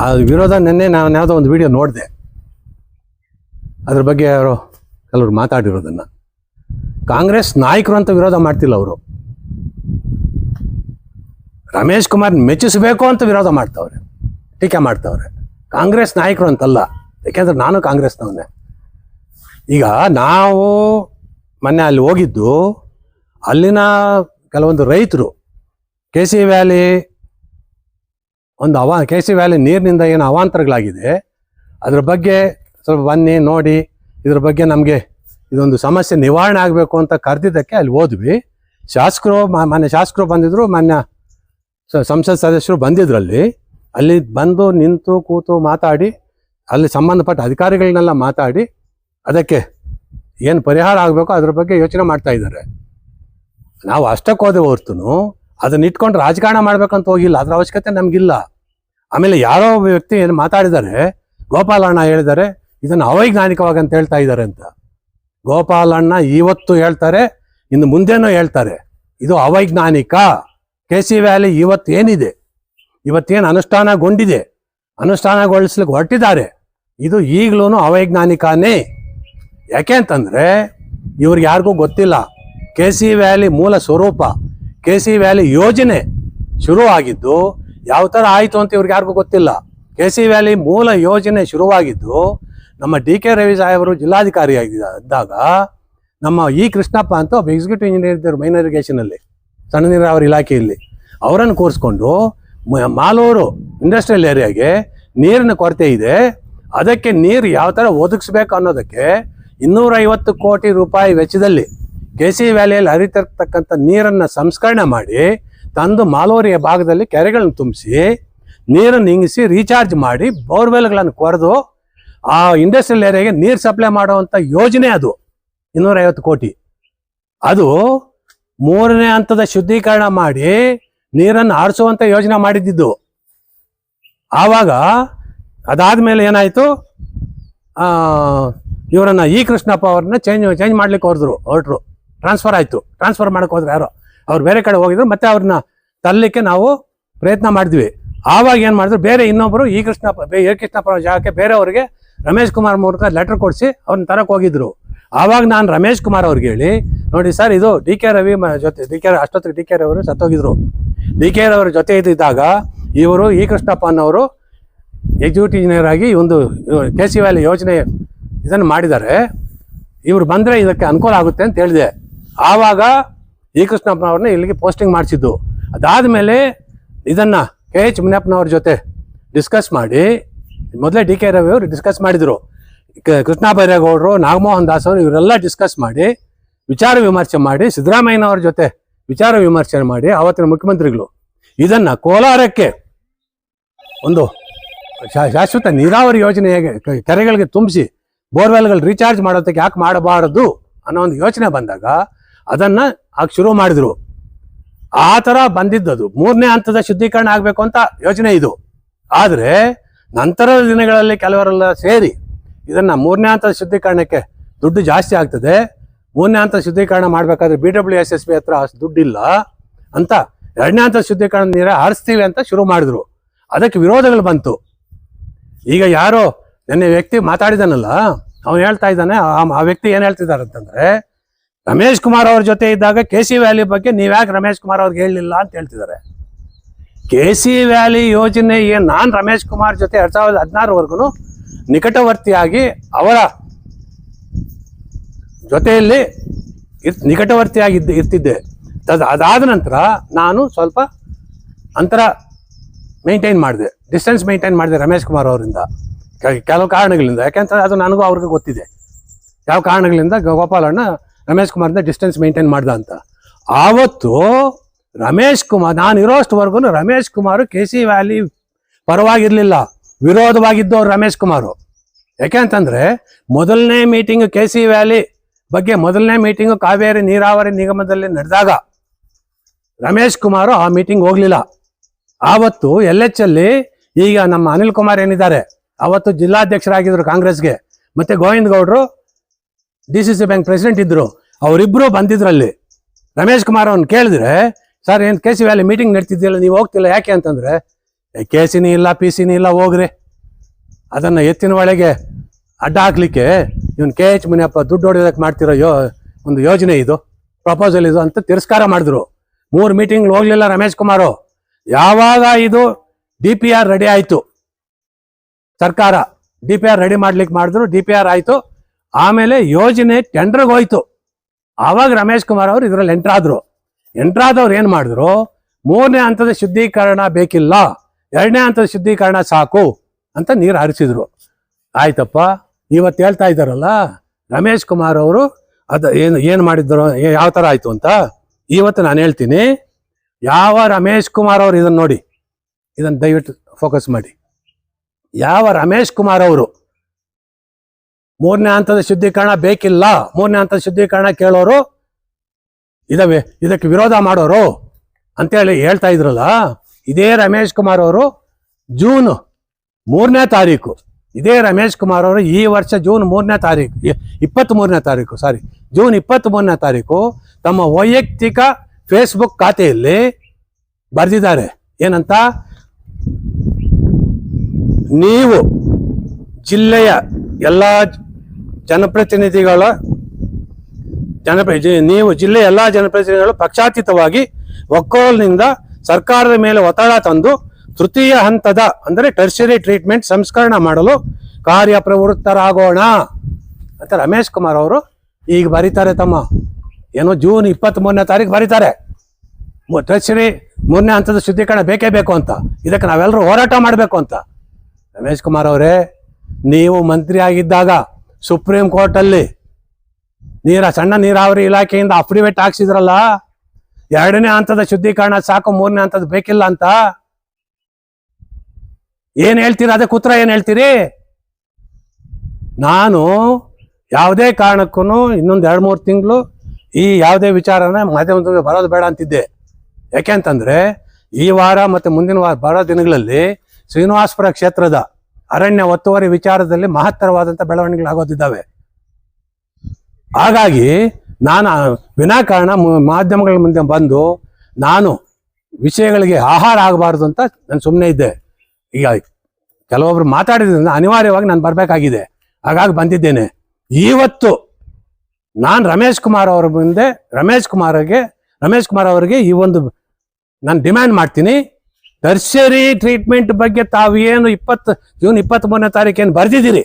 ಆ ವಿರೋಧ ನಿನ್ನೆ ನಾನು ಯಾವುದೋ ಒಂದು ವಿಡಿಯೋ ನೋಡಿದೆ. ಅದ್ರ ಬಗ್ಗೆ ಯಾರೋ ಕೆಲವರು ಮಾತಾಡಿರೋದನ್ನು. ಕಾಂಗ್ರೆಸ್ ನಾಯಕರು ಅಂತ ವಿರೋಧ ಮಾಡ್ತಿಲ್ಲ ಅವರು. ರಮೇಶ್ ಕುಮಾರ್ ಮೆಚ್ಚಿಸಬೇಕು ಅಂತ ವಿರೋಧ ಮಾಡ್ತವ್ರೆ. ಟೀಕೆ ಮಾಡ್ತಾವ್ರೆ. ಕಾಂಗ್ರೆಸ್ ನಾಯಕರು ಅಂತಲ್ಲ. ಯಾಕೆಂದ್ರೆ ನಾನು ಕಾಂಗ್ರೆಸ್ನವನ್ನೇ ಈಗ ನಾವು ಮೊನ್ನೆ ಅಲ್ಲಿ ಹೋಗಿದ್ದು ಅಲ್ಲಿನ ಕೆಲವೊಂದು ರೈತರು ಕೆ ಸಿ ವ್ಯಾಲಿ ಒಂದು ಅವಾ ಕೆ ಸಿ ವ್ಯಾಲಿ ನೀರಿನಿಂದ ಏನು ಅವಾಂತರಗಳಾಗಿದೆ. ಅದ್ರ ಬಗ್ಗೆ ಸ್ವಲ್ಪ ಬನ್ನಿ, ನೋಡಿ. ಇದ್ರ ಬಗ್ಗೆ ನಮಗೆ ಇದೊಂದು ಸಮಸ್ಯೆ ನಿವಾರಣೆ ಆಗಬೇಕು ಅಂತ ಕರೆದಿದ್ದಕ್ಕೆ ಅಲ್ಲಿ ಹೋದ್ವಿ. ಶಾಸಕರು ಮಾನ್ಯ ಶಾಸಕರು ಬಂದಿದ್ರು, ಮಾನ್ಯ ಸಂಸತ್ ಸದಸ್ಯರು ಬಂದಿದ್ರು ಅಲ್ಲಿ ಅಲ್ಲಿ ಬಂದು ನಿಂತು, ಕೂತು ಮಾತಾಡಿ, ಅಲ್ಲಿ ಸಂಬಂಧಪಟ್ಟ ಅಧಿಕಾರಿಗಳನ್ನೆಲ್ಲ ಮಾತಾಡಿ, ಅದಕ್ಕೆ ಏನು ಪರಿಹಾರ ಆಗಬೇಕೋ ಅದ್ರ ಬಗ್ಗೆ ಯೋಚನೆ ಮಾಡ್ತಾ ಇದ್ದಾರೆ. ನಾವು ಅಷ್ಟಕ್ಕೆ ಹೋದೆ ಹೊರ್ತುನು ಅದನ್ನ ಇಟ್ಕೊಂಡು ರಾಜಕಾರಣ ಮಾಡ್ಬೇಕಂತ ಹೋಗಿಲ್ಲ. ಅದ್ರ ಅವಶ್ಯಕತೆ ನಮಗಿಲ್ಲ. ಆಮೇಲೆ ಯಾರೋ ಒಬ್ಬ ವ್ಯಕ್ತಿ ಏನು ಮಾತಾಡಿದ್ದಾರೆ ಗೋಪಾಲಣ್ಣ ಹೇಳಿದ್ದಾರೆ ಇದನ್ನು ಅವೈಜ್ಞಾನಿಕವಾಗಿ ಅಂತ ಹೇಳ್ತಾ ಇದ್ದಾರೆ ಅಂತ. ಗೋಪಾಲಣ್ಣ ಇವತ್ತು ಹೇಳ್ತಾರೆ, ಇನ್ನು ಮುಂದೆನೂ ಹೇಳ್ತಾರೆ. ಇದು ಅವೈಜ್ಞಾನಿಕ. ಕೆ ಸಿ ವ್ಯಾಲಿ ಇವತ್ತು ಏನಿದೆ? ಇವತ್ತೇನು ಅನುಷ್ಠಾನಗೊಂಡಿದೆ? ಅನುಷ್ಠಾನಗೊಳಿಸ್ಲಿಕ್ಕೆ ಹೊರಟಿದ್ದಾರೆ. ಇದು ಈಗಲೂ ಅವೈಜ್ಞಾನಿಕನೇ. ಯಾಕೆ ಅಂತಂದ್ರೆ, ಇವ್ರಿಗೆ ಯಾರಿಗೂ ಗೊತ್ತಿಲ್ಲ. ಕೆ ಸಿ ವ್ಯಾಲಿ ಮೂಲ ಸ್ವರೂಪ. ಕೆ ಸಿ ವ್ಯಾಲಿ ಯೋಜನೆ ಶುರು ಆಗಿದ್ದು ಯಾವ ಥರ ಆಯಿತು ಅಂತ ಇವ್ರಿಗೆ ಯಾರಿಗೂ ಗೊತ್ತಿಲ್ಲ. ಕೆ ಸಿ ವ್ಯಾಲಿ ಮೂಲ ಯೋಜನೆ ಶುರುವಾಗಿದ್ದು ನಮ್ಮ ಡಿ ಕೆ ರವಿ ಸಾಹೇಬರು ಜಿಲ್ಲಾಧಿಕಾರಿ ಇದ್ದಾಗ ನಮ್ಮ ಇ ಕೃಷ್ಣಪ್ಪ ಅಂತ ಒಬ್ಬ ಎಕ್ಸಿಕ್ಯೂಟಿವ್ ಇಂಜಿನಿಯರ್ ಇದ್ದರು ಮೈನ್ ಇರಿಗೇಷನಲ್ಲಿ ಸಣ್ಣ ನೀರಾವರಿ ಇಲಾಖೆಯಲ್ಲಿ. ಅವರನ್ನು ಕೂರಿಸ್ಕೊಂಡು ಮಾಲೂರು ಇಂಡಸ್ಟ್ರಿಯಲ್ ಏರಿಯಾಗೆ ನೀರಿನ ಕೊರತೆ ಇದೆ. ಅದಕ್ಕೆ ನೀರು ಯಾವ ಥರ ಒದಗಿಸ್ಬೇಕು ಅನ್ನೋದಕ್ಕೆ ಇನ್ನೂರೈವತ್ತು ಕೋಟಿ ರೂಪಾಯಿ ವೆಚ್ಚದಲ್ಲಿ ಕೆ ಸಿ ವ್ಯಾಲಿಯಲ್ಲಿ ಹರಿತಿರ್ತಕ್ಕಂಥ ನೀರನ್ನು ಸಂಸ್ಕರಣೆ ಮಾಡಿ ತಂದು ಮಾಲೋರಿಯ ಭಾಗದಲ್ಲಿ ಕೆರೆಗಳನ್ನು ತುಂಬಿಸಿ ನೀರನ್ನು ಇಂಗಿಸಿ ರೀಚಾರ್ಜ್ ಮಾಡಿ ಬೋರ್ವೆಲ್ಗಳನ್ನು ಕೊರೆದು ಆ ಇಂಡಸ್ಟ್ರಿಯಲ್ ಏರಿಯಾಗೆ ನೀರು ಸಪ್ಲೈ ಮಾಡುವಂಥ ಯೋಜನೆ ಅದು. ಇನ್ನೂರೈವತ್ತು ಕೋಟಿ. ಅದು ಮೂರನೇ ಹಂತದ ಶುದ್ಧೀಕರಣ ಮಾಡಿ ನೀರನ್ನು ಆರಿಸುವಂಥ ಯೋಜನೆ ಮಾಡಿದ್ದಿದ್ದು. ಆವಾಗ ಅದಾದ ಮೇಲೆ ಏನಾಯಿತು ಇವರನ್ನು ಈ ಕೃಷ್ಣಪ್ಪ ಅವ್ರನ್ನ ಚೇಂಜ್ ಚೇಂಜ್ ಮಾಡ್ಲಿಕ್ಕೆ ಹೊರದ್ರು, ಹೊರಟ್ರು. ಟ್ರಾನ್ಸ್ಫರ್ ಆಯ್ತು. ಟ್ರಾನ್ಸ್ಫರ್ ಮಾಡಕ್ ಹೋದ್ರೆ ಯಾರೋ. ಅವ್ರು ಬೇರೆ ಕಡೆ ಹೋಗಿದ್ರು, ಮತ್ತೆ ಅವ್ರನ್ನ ತರಲಿಕ್ಕೆ ನಾವು ಪ್ರಯತ್ನ ಮಾಡಿದ್ವಿ. ಆವಾಗ ಏನು ಮಾಡಿದ್ರು, ಬೇರೆ ಇನ್ನೊಬ್ಬರು ಈ ಕೃಷ್ಣಪ್ಪ ಎ ಕೃಷ್ಣಪ್ಪ ಜಾಗಕ್ಕೆ ಬೇರೆಯವ್ರಿಗೆ ರಮೇಶ್ ಕುಮಾರ್ ಮೂಲಕ ಲೆಟರ್ ಕೊಡಿಸಿ ಅವ್ರನ್ನ ತರಕ್ ಹೋಗಿದ್ರು. ಆವಾಗ ನಾನು ರಮೇಶ್ ಕುಮಾರ್ ಅವ್ರಿಗೆ ಹೇಳಿ, ನೋಡಿ ಸರ್, ಇದು ಡಿ ಕೆ ರವಿ ಜೊತೆ, ಡಿ ಕೆ ಅಷ್ಟೊತ್ತಿಗೆ ಡಿ ಕೆ ರವಿ ಅವರು ಸತ್ತೋಗಿದ್ರು. ಡಿ ಕೆ ರವರ ಜೊತೆ ಇದ್ದಿದ್ದಾಗ ಇವರು ಈ ಕೃಷ್ಣಪ್ಪ ಅನ್ನೋರು ಎಕ್ಸಿಕ್ಯೂಟಿವ್ ಇಂಜಿನಿಯರ್ ಆಗಿ ಒಂದು ಕೆ ಸಿ ವ್ಯಾಲಿ ಯೋಜನೆ ಇದನ್ನು ಮಾಡಿದ್ದಾರೆ. ಇವರು ಬಂದರೆ ಇದಕ್ಕೆ ಅನುಕೂಲ ಆಗುತ್ತೆ ಅಂತ ಹೇಳಿದೆ. ಆವಾಗ ಈ ಕೃಷ್ಣಪ್ಪನವ್ರನ್ನ ಇಲ್ಲಿಗೆ ಪೋಸ್ಟಿಂಗ್ ಮಾಡಿಸಿದ್ದು. ಅದಾದಮೇಲೆ ಇದನ್ನು ಕೆ ಎಚ್ ಮುನಿಯಪ್ಪನವ್ರ ಜೊತೆ ಡಿಸ್ಕಸ್ ಮಾಡಿ, ಮೊದಲೇ ಡಿ ಕೆ ರವಿ ಅವರು ಡಿಸ್ಕಸ್ ಮಾಡಿದರು. ಕೃಷ್ಣ ಬೈರೇಗೌಡರು ನಾಗಮೋಹನ್ ದಾಸ್ ಅವರು ಇವರೆಲ್ಲ ಡಿಸ್ಕಸ್ ಮಾಡಿ, ವಿಚಾರ ವಿಮರ್ಶೆ ಮಾಡಿ, ಸಿದ್ದರಾಮಯ್ಯನವ್ರ ಜೊತೆ ವಿಚಾರ ವಿಮರ್ಶೆ ಮಾಡಿ ಆವತ್ತಿನ ಮುಖ್ಯಮಂತ್ರಿಗಳು. ಇದನ್ನ ಕೋಲಾರಕ್ಕೆ ಒಂದು ಶಾಶ್ವತ ನೀರಾವರಿ ಯೋಜನೆ ಕೆರೆಗಳಿಗೆ ತುಂಬಿಸಿ, ಬೋರ್ವೆಲ್ಗಳು ರೀಚಾರ್ಜ್ ಮಾಡೋದಕ್ಕೆ ಯಾಕೆ ಮಾಡಬಾರದು ಅನ್ನೋ ಒಂದು ಯೋಚನೆ ಬಂದಾಗ ಅದನ್ನ ಆಗ ಶುರು ಮಾಡಿದ್ರು. ಆ ತರ ಬಂದಿದ್ದದು ಮೂರನೇ ಹಂತದ ಶುದ್ಧೀಕರಣ ಆಗಬೇಕು ಅಂತ ಯೋಚನೆ ಇದು. ಆದರೆ ನಂತರದ ದಿನಗಳಲ್ಲಿ ಕೆಲವರೆಲ್ಲ ಸೇರಿ ಇದನ್ನ ಮೂರನೇ ಹಂತದ ಶುದ್ಧೀಕರಣಕ್ಕೆ ದುಡ್ಡು ಜಾಸ್ತಿ ಆಗ್ತದೆ. ಮೂರನೇ ಹಂತ ಶುದ್ಧೀಕರಣ ಮಾಡಬೇಕಾದ್ರೆ B W S S B ಹತ್ರ ದುಡ್ಡಿಲ್ಲ ಅಂತ ಎರಡನೇ ಹಂತದ ಶುದ್ಧೀಕರಣ ನೀರ ಹಾರಿಸ್ತೀವಿ ಅಂತ ಶುರು ಮಾಡಿದ್ರು. ಅದಕ್ಕೆ ವಿರೋಧಗಳು ಬಂತು. ಈಗ ಯಾರೋ ನಿನ್ನೆ ವ್ಯಕ್ತಿ ಮಾತಾಡಿದಾನಲ್ಲ, ಅವನು ಹೇಳ್ತಾ ಇದ್ದಾನೆ ಆ ವ್ಯಕ್ತಿ ಏನ್ ಹೇಳ್ತಿದ್ದಾರೆ ಅಂತಂದ್ರೆ ರಮೇಶ್ ಕುಮಾರ್ ಅವ್ರ ಜೊತೆ ಇದ್ದಾಗ ಕೆ ಸಿ ವ್ಯಾಲಿ ಬಗ್ಗೆ ನೀವ್ಯಾಕೆ ರಮೇಶ್ ಕುಮಾರ್ ಅವ್ರಿಗೆ ಹೇಳಲಿಲ್ಲ ಅಂತ ಹೇಳ್ತಿದ್ದಾರೆ. ಕೆ ಸಿ ವ್ಯಾಲಿ ಯೋಜನೆ ಏನ್ ನಾನ್ ರಮೇಶ್ ಕುಮಾರ್ ಜೊತೆ ಎರಡ್ ಸಾವಿರದ ಹದಿನಾರವರೆಗೂ ನಿಕಟವರ್ತಿಯಾಗಿ ಅವರ ಜೊತೆಯಲ್ಲಿ ಇರ್- ನಿಕಟವರ್ತಿಯಾಗಿದ್ದ ಇರ್ತಿದ್ದೆ. ತದ್, ಅದಾದ ನಂತರ ನಾನು ಸ್ವಲ್ಪ ಅಂತರ ಮೇಂಟೈನ್ ಮಾಡಿದೆ. ಡಿಸ್ಟೆನ್ಸ್ ಮೇಂಟೈನ್ ಮಾಡಿದೆ ರಮೇಶ್ ಕುಮಾರ್ ಅವರಿಂದ. ಕೆಲವು ಕಾರಣಗಳಿಂದ. ಯಾಕೆಂತಂದ್ರೆ ಅದು ನನಗೂ ಅವ್ರಿಗೆ ಗೊತ್ತಿದೆ. ಯಾವ ಕಾರಣಗಳಿಂದ ಗೋಪಾಲಣ್ಣ ರಮೇಶ್ ಕುಮಾರ್ನ ಡಿಸ್ಟೆನ್ಸ್ ಮೇಂಟೈನ್ ಮಾಡ್ದ ಅಂತ. ಆವತ್ತು ರಮೇಶ್ ಕುಮಾರ್, ನಾನು ಇರೋಷ್ಟುವರೆಗೂ Ramesh Kumar K C valley ಪರವಾಗಿರ್ಲಿಲ್ಲ. ವಿರೋಧವಾಗಿದ್ದವ್ರು ರಮೇಶ್ ಕುಮಾರ್. ಯಾಕೆ ಅಂತಂದ್ರೆ ಮೊದಲನೇ ಮೀಟಿಂಗ್ ಕೆ ಸಿ ವ್ಯಾಲಿ ಬಗ್ಗೆ ಮೊದಲನೇ ಮೀಟಿಂಗ್ ಕಾವೇರಿ ನೀರಾವರಿ ನಿಗಮದಲ್ಲಿ ನಡೆದಾಗ ರಮೇಶ್ ಕುಮಾರ್ ಆ ಮೀಟಿಂಗ್ ಹೋಗಲಿಲ್ಲ. ಆವತ್ತು ಎಲ್ ಎಚ್ ಅಲ್ಲಿ ಈಗ ನಮ್ಮ ಅನಿಲ್ ಕುಮಾರ್ ಏನಿದ್ದಾರೆ ಅವತ್ತು ಜಿಲ್ಲಾಧ್ಯಕ್ಷರಾಗಿದ್ದರು ಕಾಂಗ್ರೆಸ್ಗೆ, ಮತ್ತೆ ಗೋವಿಂದ ಗೌಡ್ರು D C C bank president ಇದ್ರು, ಅವರಿಬ್ರು ಬಂದಿದ್ರಲ್ಲಿ. ರಮೇಶ್ ಕುಮಾರ್ ಅವ್ನು ಕೇಳಿದ್ರೆ, ಸರ್, ಏನು ಕೆ ಸಿ ವ್ಯಾಲಿ ಮೀಟಿಂಗ್ ನಡ್ತಿದ್ದಿಲ್ಲ ನೀವು ಹೋಗ್ತಿಲ್ಲ ಯಾಕೆ? ಅಂತಂದ್ರೆ ಕೆ ಸಿನಿ ಇಲ್ಲ, ಪಿ ಸಿನಿ ಇಲ್ಲ, ಹೋಗ್ರಿ. ಅದನ್ನು ಎತ್ತಿನ ಒಳಗೆ ಅಡ್ಡ ಹಾಕ್ಲಿಕ್ಕೆ ಇವನು ಕೆ ಎಚ್ ಮುನಿಯಪ್ಪ ದುಡ್ಡು ಹೊಡೆಯೋದಕ್ಕೆ ಮಾಡ್ತಿರೋ ಯೋ, ಒಂದು ಯೋಜನೆ ಇದು, ಪ್ರಪೋಸಲ್ ಇದು ಅಂತ ತಿರಸ್ಕಾರ ಮಾಡಿದ್ರು. ಮೂರು ಮೀಟಿಂಗ್ ಹೋಗ್ಲಿಲ್ಲ ರಮೇಶ್ ಕುಮಾರು ಯಾವಾಗ ಇದು ಡಿ ಪಿ ಆರ್ ರೆಡಿ ಆಯಿತು? ಸರ್ಕಾರ ಡಿ ಪಿ ಆರ್ ರೆಡಿ ಮಾಡ್ಲಿಕ್ಕೆ ಮಾಡಿದ್ರು, ಡಿ ಪಿ ಆರ್ ಆಯಿತು. ಆಮೇಲೆ ಯೋಜನೆ ಟೆಂಡರ್ಗೆ ಹೋಯ್ತು ಆವಾಗ ರಮೇಶ್ ಕುಮಾರ್ ಅವರು ಇದರಲ್ಲಿ ಎಂಟ್ರ್ ಆದ್ರು ಎಂಟ್ರ್ ಆದವ್ರು ಏನು ಮಾಡಿದ್ರು? ಮೂರನೇ ಹಂತದ ಶುದ್ಧೀಕರಣ ಬೇಕಿಲ್ಲ. ಎರಡನೇ ಹಂತದ ಶುದ್ಧೀಕರಣ ಸಾಕು ಅಂತ ನೀರು ಹರಿಸಿದ್ರು. ಆಯ್ತಪ್ಪ ಇವತ್ತು ಹೇಳ್ತಾ ಇದ್ದಾರಲ್ಲ, ರಮೇಶ್ ಕುಮಾರ್ ಅವರು ಅದು ಏನು ಏನು ಮಾಡಿದ್ರು ಯಾವ ಥರ ಆಯಿತು ಅಂತ ಇವತ್ತು ನಾನು ಹೇಳ್ತೀನಿ. ಯಾವ ರಮೇಶ್ ಕುಮಾರ್ ಅವರು ಇದನ್ನು ನೋಡಿ. ಇದನ್ನು ದಯವಿಟ್ಟು ಫೋಕಸ್ ಮಾಡಿ. ಯಾವ ರಮೇಶ್ ಕುಮಾರ್ ಅವರು ಮೂರನೇ ಹಂತದ ಶುದ್ಧೀಕರಣ ಬೇಕಿಲ್ಲ. ಮೂರನೇ ಹಂತದ ಶುದ್ಧೀಕರಣ ಕೇಳೋರು ಇದಾವೆ. ಇದಕ್ಕೆ ವಿರೋಧ ಮಾಡೋರು ಅಂತೇಳಿ ಹೇಳ್ತಾ ಇದ್ರಲ್ಲ, ಇದೇ ರಮೇಶ್ ಕುಮಾರ್ ಅವರು ಜೂನ್ ಮೂರನೇ ತಾರೀಕು. ಇದೇ ರಮೇಶ್ ಕುಮಾರ್ ಅವರು ಈ ವರ್ಷ ಜೂನ್ ಮೂರನೇ ತಾರೀಕು ಇಪ್ಪತ್ತ್ ಮೂರನೇ ತಾರೀಕು ಸಾರಿ ಜೂನ್ ಇಪ್ಪತ್ತ್ ಮೂರನೇ ತಾರೀಕು ತಮ್ಮ ವೈಯಕ್ತಿಕ ಫೇಸ್ಬುಕ್ ಖಾತೆಯಲ್ಲಿ ಬರೆದಿದ್ದಾರೆ. ಏನಂತ? ನೀವು ಜಿಲ್ಲೆಯ ಎಲ್ಲ ಜನಪ್ರತಿನಿಧಿಗಳ ಜನಪ್ರ ಜಿ- ನೀವು ಜಿಲ್ಲೆಯ ಎಲ್ಲ ಜನಪ್ರತಿನಿಧಿಗಳು ಪಕ್ಷಾತೀತವಾಗಿ ಒಕ್ಕೋಲ್ನಿಂದ ಸರ್ಕಾರದ ಮೇಲೆ ಒತ್ತಡ ತಂದು ತೃತೀಯ ಹಂತದ, ಅಂದರೆ ಟರ್ಷರಿ ಟ್ರೀಟ್ಮೆಂಟ್ ಸಂಸ್ಕರಣ ಮಾಡಲು ಕಾರ್ಯಪ್ರವೃತ್ತರಾಗೋಣ ಅಂತ ರಮೇಶ್ ಕುಮಾರ್ ಅವರು ಈಗ ಬರೀತಾರೆ ತಮ್ಮ, ಏನೋ ಜೂನ್ ಇಪ್ಪತ್ತ್ ಮೂರನೇ ತಾರೀಕು ಬರೀತಾರೆ ಟರ್ಷರಿ ಮೂರನೇ ಹಂತದ ಶುದ್ಧೀಕರಣ ಬೇಕೇ ಬೇಕು ಅಂತ. ಇದಕ್ಕೆ ನಾವೆಲ್ಲರೂ ಹೋರಾಟ ಮಾಡಬೇಕು ಅಂತ. ರಮೇಶ್ ಕುಮಾರ್ ಅವರೇ, ನೀವು ಮಂತ್ರಿ ಆಗಿದ್ದಾಗ ಸುಪ್ರೀಂ ಕೋರ್ಟಲ್ಲಿ ನೀರ, ಸಣ್ಣ ನೀರಾವರಿ ಇಲಾಖೆಯಿಂದ ಅಫಿಡವಿಟ್ ಹಾಕ್ಸಿದ್ರಲ್ಲ, ಎರಡನೇ ಹಂತದ ಶುದ್ಧೀಕರಣ ಸಾಕು, ಮೂರನೇ ಹಂತದ ಬೇಕಿಲ್ಲ ಅಂತ? ಏನ್ ಹೇಳ್ತೀರಾ? ಅದೇ ಕುತ್ರ ಏನ್ ಹೇಳ್ತೀರಿ? ನಾನು ಯಾವುದೇ ಕಾರಣಕ್ಕೂ ಇನ್ನೊಂದು ಎರಡು, ಮೂರು ತಿಂಗಳು ಈ ಯಾವುದೇ ವಿಚಾರನ ಮಾಧ್ಯಮದೊಂದಿಗೆ ಬರೋದು ಬೇಡ ಅಂತಿದ್ದೆ. ಯಾಕೆಂತಂದ್ರೆ ಈ ವಾರ ಮತ್ತೆ ಮುಂದಿನ ವಾರ ಬರೋ ದಿನಗಳಲ್ಲಿ ಶ್ರೀನಿವಾಸಪುರ ಕ್ಷೇತ್ರದ ಅರಣ್ಯ ಒತ್ತುವರಿ ವಿಚಾರದಲ್ಲಿ ಮಹತ್ತರವಾದಂಥ ಬೆಳವಣಿಗೆಗಳಾಗೋದಿದ್ದಾವೆ. ಹಾಗಾಗಿ ನಾನು ವಿನಾಕಾರಣ ಮಾಧ್ಯಮಗಳ ಮುಂದೆ ಬಂದು ನಾನು ವಿಷಯಗಳಿಗೆ ಆಹಾರ ಆಗಬಾರ್ದು ಅಂತ ನಾನು ಸುಮ್ಮನೆ ಇದ್ದೆ. ಈಗ ಕೆಲವೊಬ್ರು ಮಾತಾಡಿದ್ರಿಂದ ಅನಿವಾರ್ಯವಾಗಿ ನಾನು ಬರಬೇಕಾಗಿದೆ. ಹಾಗಾಗಿ ಬಂದಿದ್ದೇನೆ. ಇವತ್ತು ನಾನು ರಮೇಶ್ ಕುಮಾರ್ ಅವರ ಮುಂದೆ ರಮೇಶ್ ಕುಮಾರ್ಗೆ, ರಮೇಶ್ ಕುಮಾರ್ ಅವರಿಗೆ ಈ ಒಂದು ನಾನು ಡಿಮ್ಯಾಂಡ್ ಮಾಡ್ತೀನಿ. ಟರ್ಷರಿ ಟ್ರೀಟ್ಮೆಂಟ್ ಬಗ್ಗೆ ತಾವು ಏನು ಇಪ್ಪತ್ತು, ಜೂನ್ ಇಪ್ಪತ್ತ್ ಮೂರನೇ ತಾರೀಕು ಏನು ಬರೆದಿದ್ದೀರಿ?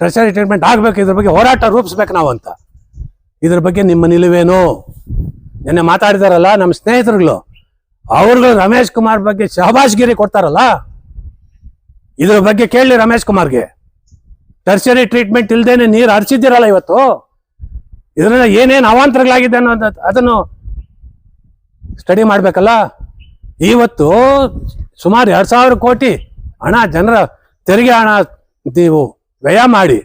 ಟರ್ಷರಿ ಟ್ರೀಟ್ಮೆಂಟ್ ಆಗಬೇಕು, ಇದ್ರ ಬಗ್ಗೆ ಹೋರಾಟ ರೂಪಿಸ್ಬೇಕು ನಾವು ಅಂತ. ಇದ್ರ ಬಗ್ಗೆ ನಿಮ್ಮ ನಿಲುವೇನು? ನಿನ್ನೆ ಮಾತಾಡಿದಾರಲ್ಲ ನಮ್ಮ ಸ್ನೇಹಿತರುಗಳು. ಅವ್ರುಗಳು ರಮೇಶ್ ಕುಮಾರ್ ಬಗ್ಗೆ ಶಹಬಾಜ್ಗಿರಿ ಕೊಡ್ತಾರಲ್ಲ? ಇದ್ರ ಬಗ್ಗೆ ಕೇಳಿ ರಮೇಶ್ ಕುಮಾರ್ಗೆ. ಟರ್ಷರಿ ಟ್ರೀಟ್ಮೆಂಟ್ ಇಲ್ದೇನೆ ನೀರು ಹರಿಸಿದ್ದೀರಲ್ಲ ಇವತ್ತು? ಇದರಿಂದ ಏನೇನು ಅವಾಂತರಗಳಾಗಿದೆ ಅನ್ನೋದು ಅದನ್ನು ಸ್ಟಡಿ ಮಾಡ್ಬೇಕಲ್ಲ? ಇವತ್ತು ಸುಮಾರು ಎರಡ್ ಸಾವಿರ ಕೋಟಿ ಹಣ, ಜನರ ತೆರಿಗೆ ಹಣ ನೀವು ವ್ಯಯ ಮಾಡಿ.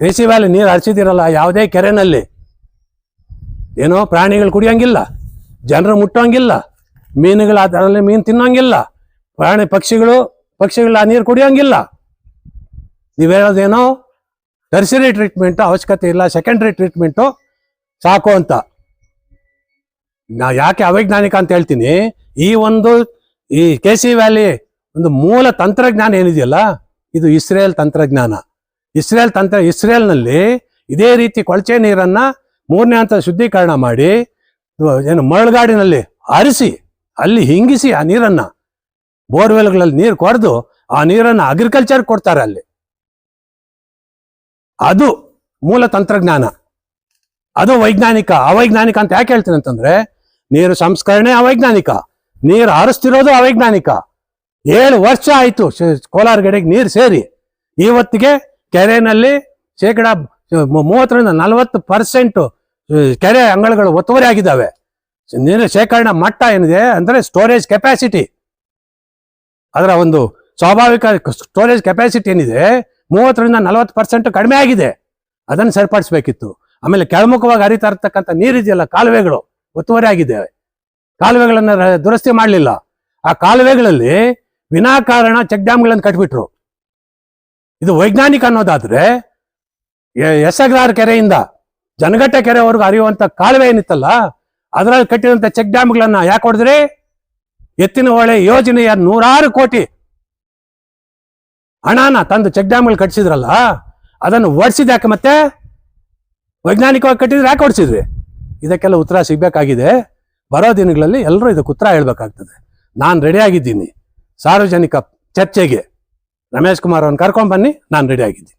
ಕೃಷಿ ವ್ಯಾಲಿ ನೀರು ಹರಿಸಿದಿರಲ್ಲ, ಯಾವುದೇ ಕೆರೆನಲ್ಲಿ. ಏನೋ ಪ್ರಾಣಿಗಳು ಕುಡಿಯೋಂಗಿಲ್ಲ, ಜನರು ಮುಟ್ಟೋಂಗಿಲ್ಲ, ಮೀನುಗಳು ಅದರಲ್ಲಿ ಮೀನು ತಿನ್ನೋಂಗಿಲ್ಲ, ಪ್ರಾಣಿ ಪಕ್ಷಿಗಳು ಪಕ್ಷಿಗಳು ನೀರು ಕುಡಿಯೋಂಗಿಲ್ಲ. ನೀವು ಹೇಳೋದೇನೋ ಟರ್ಸರಿ ಟ್ರೀಟ್ಮೆಂಟ್ ಅವಶ್ಯಕತೆ ಇಲ್ಲ ಸೆಕೆಂಡ್ರಿ ಟ್ರೀಟ್ಮೆಂಟು ಸಾಕು ಅಂತ. ನಾ ಯಾಕೆ ಅವೈಜ್ಞಾನಿಕ ಅಂತ ಹೇಳ್ತೀನಿ ಈ ಒಂದು, ಈ ಕೆ ಸಿ ವ್ಯಾಲಿ ಒಂದು ಮೂಲ ತಂತ್ರಜ್ಞಾನ ಏನಿದೆಯಲ್ಲ, ಇದು ಇಸ್ರೇಲ್ ತಂತ್ರಜ್ಞಾನ. ಇಸ್ರೇಲ್ ತಂತ್ರ, ಇಸ್ರೇಲ್ನಲ್ಲಿ ಇದೇ ರೀತಿ ಕೊಳಚೆ ನೀರನ್ನ ಮೂರನೇ ಹಂತ ಶುದ್ಧೀಕರಣ ಮಾಡಿ ಏನು ಮರಳುಗಾಡಿನಲ್ಲಿ ಹರಿಸಿ, ಅಲ್ಲಿ ಹಿಂಗಿಸಿ ಆ ನೀರನ್ನ, ಬೋರ್ವೆಲ್ಗಳಲ್ಲಿ ನೀರು ಕೊರೆದು ಆ ನೀರನ್ನ ಅಗ್ರಿಕಲ್ಚರ್ ಕೊಡ್ತಾರೆ ಅಲ್ಲಿ. ಅದು ಮೂಲ ತಂತ್ರಜ್ಞಾನ. ಅದು ವೈಜ್ಞಾನಿಕ, ಅವೈಜ್ಞಾನಿಕ ಅಂತ ಯಾಕೆ ಹೇಳ್ತೀನಿ ಅಂತಂದ್ರೆ, ನೀರು ಸಂಸ್ಕರಣೆ ಅವೈಜ್ಞಾನಿಕ. ನೀರು ಹರಿಸ್ತಿರೋದು ಅವೈಜ್ಞಾನಿಕ. ಏಳು ವರ್ಷ ಆಯ್ತು ಶ- ಕೋಲಾರ ಗಡಿಗೆ ನೀರು ಸೇರಿ. ಇವತ್ತಿಗೆ ಕೆರೆನಲ್ಲಿ ಶೇಕಡ ಮೂವತ್ತರಿಂದ ನಲವತ್ತು ಪರ್ಸೆಂಟು ಕೆರೆ ಅಂಗಳಗಳು ಒತ್ತುವರಿ ಆಗಿದ್ದಾವೆ. ನೀರು ಶೇಖರಣಾ ಮಟ್ಟ ಏನಿದೆ ಅಂದ್ರೆ ಸ್ಟೋರೇಜ್ ಕೆಪಾಸಿಟಿ ಅದರ ಒಂದು ಸ್ವಾಭಾವಿಕ ಸ್ಟೋರೇಜ್ ಕೆಪಾಸಿಟಿ ಏನಿದೆ ಮೂವತ್ತರಿಂದ ನಲವತ್ತು ಪರ್ಸೆಂಟ್ ಕಡಿಮೆ ಆಗಿದೆ. ಅದನ್ನು ಸರಿಪಡಿಸಬೇಕಿತ್ತು. ಆಮೇಲೆ ಕೆಳಮುಖವಾಗಿ ಹರಿತಾ ಇರ್ತಕ್ಕಂಥ ನೀರಿದೆಯಲ್ಲ ಕಾಲುವೆಗಳು ಒತ್ತುವರಿ ಆಗಿದ್ದಾವೆ. ಕಾಲುವೆಗಳನ್ನ ದುರಸ್ತಿ ಮಾಡಲಿಲ್ಲ. ಆ ಕಾಲುವೆಗಳಲ್ಲಿ ವಿನಾಕಾರಣ ಚೆಕ್ ಡ್ಯಾಮ್ಗಳನ್ನು ಕಟ್ಬಿಟ್ರು. ಇದು ವೈಜ್ಞಾನಿಕ ಅನ್ನೋದಾದ್ರೆ ಎ- ಎಗ್ರಾರ್ ಕೆರೆಯಿಂದ ಜನಘಟ್ಟ ಕೆರೆವರೆಗೂ ಹರಿಯುವಂತ ಕಾಲುವೆ ಏನಿತ್ತಲ್ಲ, ಅದರಲ್ಲಿ ಕಟ್ಟಿದಂತ ಚೆಕ್ ಡ್ಯಾಮ್ಗಳನ್ನ ಯಾಕೆ ಹೊಡೆದ್ರಿ? ಎತ್ತಿನ ಹೊಳೆ ಯೋಜನೆಯ ನೂರಾರು ಕೋಟಿ ಹಣನ ತಂದು ಚೆಕ್ ಡ್ಯಾಮ್ಗಳು ಕಟ್ಟಿಸಿದ್ರಲ್ಲ ಅದನ್ನು ಓಡಿಸಿದ ಯಾಕೆ ಮತ್ತೆ? ವೈಜ್ಞಾನಿಕವಾಗಿ ಕಟ್ಟಿದ್ರೆ ಯಾಕೆ ಓಡಿಸಿದ್ರಿ ಇದಕ್ಕೆಲ್ಲ ಉತ್ತರ ಸಿಗ್ಬೇಕಾಗಿದೆ. ಬರೋ ದಿನಗಳಲ್ಲಿ ಎಲ್ಲರೂ ಇದಕ್ಕೆ ಉತ್ತರ ಹೇಳ್ಬೇಕಾಗ್ತದೆ. ನಾನು ರೆಡಿಯಾಗಿದ್ದೀನಿ ಸಾರ್ವಜನಿಕ ಚರ್ಚೆಗೆ ರಮೇಶ್ ಕುಮಾರ್ ಅವ್ರನ್ನ ಕರ್ಕೊಂಬನ್ನಿ ನಾನು ರೆಡಿ ಆಗಿದ್ದೀನಿ.